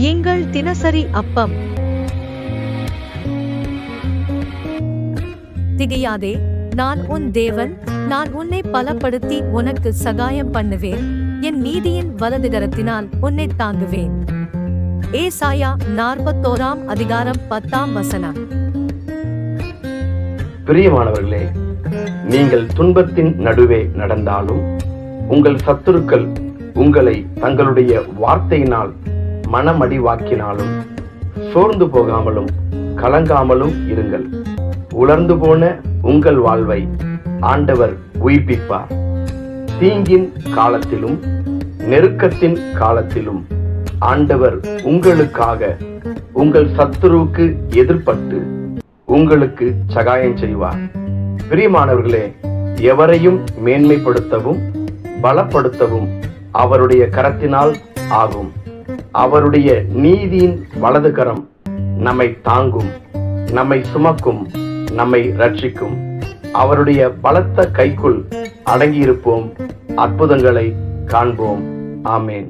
எங்கள் தினசரி அப்பம். திகையாதே நான் உன் தேவன் நான் உன்னை பலப்படுத்தி உனக்கு சகாயம் பண்ணுவேன். என் நீதியின் வலதுகரத்தினால் உன்னை தாங்குவேன். ஏசாயா நாற்பத்தோராம் அதிகாரம் பத்தாம் வசனம். பிரியமானவர்களே நீங்கள் துன்பத்தின் நடுவே நடந்தாலும் உங்கள் சத்துருக்கள் உங்களை தங்களுடைய வார்த்தையினால் மனமடிவாக்கினாலும் சோர்ந்து போகாமலும் கலங்காமலும் இருங்கள். உலர்ந்து போன உங்கள் வாழ்வை ஆண்டவர் உயிர்ப்பிப்பார். தீங்கின் காலத்திலும் நெருக்கத்தின் காலத்திலும் ஆண்டவர் உங்களுக்காக உங்கள் சத்துருவுக்கு எதிர்ப்பட்டு உங்களுக்கு சகாயம் செய்வார். பிரியமானவர்களே எவரையும் மேன்மைப்படுத்தவும் பலப்படுத்தவும் அவருடைய கரத்தினால் ஆகும். அவருடைய நீதியின் வலதுகரம் நம்மை தாங்கும் நம்மை சுமக்கும் நம்மை ரட்சிக்கும். அவருடைய பலத்த கைக்குள் அடங்கியிருப்போம். அற்புதங்களை காண்போம். ஆமேன்.